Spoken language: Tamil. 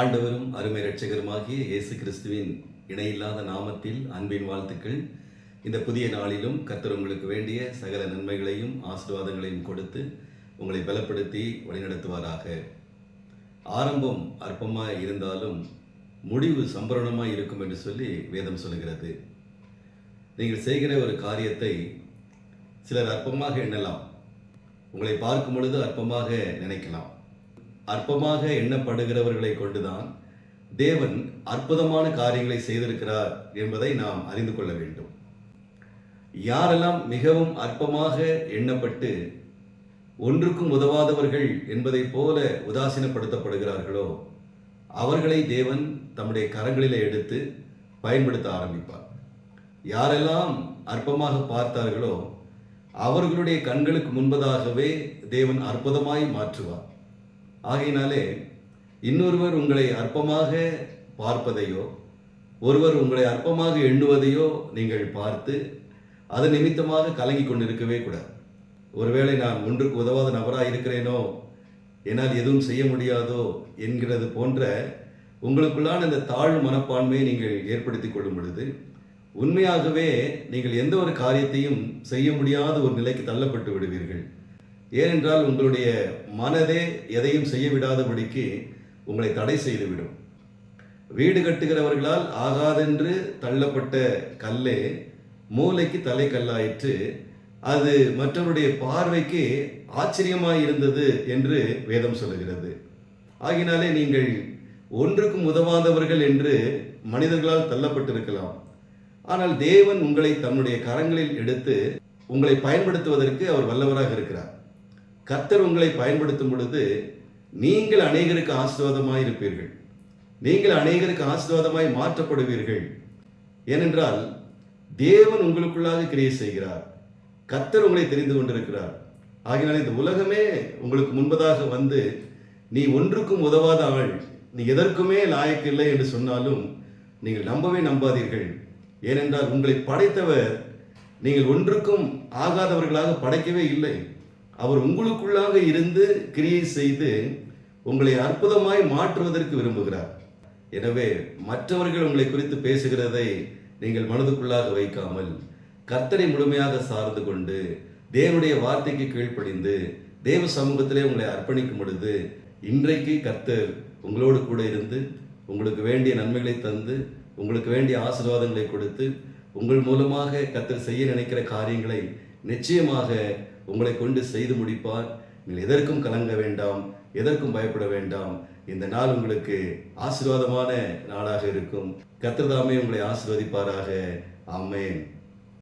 ஆண்டவரும் அருமை ரட்சகருமாகிய இயேசு கிறிஸ்துவின் இணையில்லாத நாமத்தில் அன்பின் வாழ்த்துக்கள். இந்த புதிய நாளிலும் கர்த்தர் உங்களுக்கு வேண்டிய சகல நன்மைகளையும் ஆசீர்வாதங்களையும் கொடுத்து உங்களை பலப்படுத்தி வழிநடத்துவாராக. ஆரம்பம் அற்பமாக இருந்தாலும் முடிவு சம்பரணமாக இருக்கும் என்று சொல்லி வேதம் சொல்கிறது நீங்கள் செய்கிற ஒரு காரியத்தை சிலர் அற்பமாக எண்ணலாம். உங்களை பார்க்கும் பொழுது அற்பமாக நினைக்கலாம். அற்பமாக எண்ணப்படுகிறவர்களை கொண்டுதான் தேவன் அற்புதமான காரியங்களை செய்திருக்கிறார் என்பதை நாம் அறிந்து கொள்ள வேண்டும். யாரெல்லாம் மிகவும் அற்பமாக எண்ணப்பட்டு ஒன்றுக்கும் உதவாதவர்கள் என்பதைப் போல உதாசீனப்படுத்தப்படுகிறார்களோ அவர்களை தேவன் தம்முடைய கரங்களிலே எடுத்து பயன்படுத்த ஆரம்பிப்பார். யாரெல்லாம் அற்பமாக பார்த்தார்களோ அவர்களுடைய கண்களுக்கு முன்பதாகவே தேவன் அற்புதமாய் மாற்றுவார். ஆகையினாலே இன்னொருவர் உங்களை அற்பமாக பார்ப்பதையோ ஒருவர் உங்களை அற்பமாக எண்ணுவதையோ நீங்கள் பார்த்து அது நிமித்தமாக கலங்கி கொண்டிருக்கவே கூடாது. ஒருவேளை நான் ஒன்றுக்கு உதவாத நபராக இருக்கிறேனோ என்னால் எதுவும் செய்ய முடியாதோ என்கிறது போன்ற உங்களுக்குள்ளான இந்த தாழ்வு மனப்பான்மையை நீங்கள் ஏற்படுத்தி கொள்ளும் பொழுது உண்மையாகவே நீங்கள் எந்த ஒரு காரியத்தையும் செய்ய முடியாத ஒரு நிலைக்கு தள்ளப்பட்டு விடுவீர்கள். ஏனென்றால் உங்களுடைய மனதே எதையும் செய்ய விடாதபடிக்கு உங்களை தடை செய்துவிடும். வீடு கட்டுகிறவர்களால் ஆகாதென்று தள்ளப்பட்ட கல்லே மூளைக்கு தலை கல்லாயிற்று அது மற்றவருடைய பார்வைக்கு ஆச்சரியமாய் இருந்தது என்று வேதம் சொல்லுகிறது. ஆகினாலே நீங்கள் ஒன்றுக்கும் உதவாதவர்கள் என்று மனிதர்களால் தள்ளப்பட்டிருக்கலாம். ஆனால் தேவன் உங்களை தன்னுடைய கரங்களில் எடுத்து உங்களை பயன்படுத்துவதற்கு அவர் வல்லவராக இருக்கிறார். கர்த்தர் உங்களை பயன்படுத்தும் பொழுது நீங்கள் அநேகருக்கு ஆசீர்வாதமாய் இருப்பீர்கள். நீங்கள் அநேகருக்கு ஆசீர்வாதமாய் மாற்றப்படுவீர்கள். ஏனென்றால் தேவன் உங்களுக்குள்ளாக கிரியை செய்கிறார். கர்த்தர் உங்களை தெரிந்து கொண்டிருக்கிறார். ஆகினால் இந்த உலகமே உங்களுக்கு முன்பதாக வந்து நீ ஒன்றுக்கும் உதவாத ஆள் நீ எதற்குமே லாயக்கில்லை என்று சொன்னாலும் நீங்கள் நம்பவே நம்பாதீர்கள். ஏனென்றால் உங்களை படைத்தவர் நீங்கள் ஒன்றுக்கும் ஆகாதவர்களாக படைக்கவே இல்லை. அவர் உங்களுக்குள்ளாக இருந்து கிரியை செய்து உங்களை அற்புதமாய் மாற்றுவதற்கு விரும்புகிறார். எனவே மற்றவர்கள் உங்களை குறித்து பேசுகிறதை நீங்கள் மனதுக்குள்ளாக வைக்காமல் கர்த்தரை முழுமையாக சார்ந்து கொண்டு தேவனுடைய வார்த்தைக்கு கீழ்ப்படிந்து தேவ சமூகத்திலே உங்களை அர்ப்பணிக்கும் பொழுது இன்றைக்கு கர்த்தர் உங்களோடு கூட இருந்து உங்களுக்கு வேண்டிய நன்மைகளை தந்து உங்களுக்கு வேண்டிய ஆசீர்வாதங்களை கொடுத்து உங்கள் மூலமாக கர்த்தர் செய்ய நினைக்கிற காரியங்களை நிச்சயமாக உங்களை கொண்டு செய்து முடிப்பார். நீங்கள் எதற்கும் கலங்க வேண்டாம் எதற்கும் பயப்பட வேண்டாம். இந்த நாள் உங்களுக்கு ஆசீர்வாதமான நாளாக இருக்கும். கத்திரதாமே உங்களை ஆசீர்வதிப்பாராக. ஆமென்.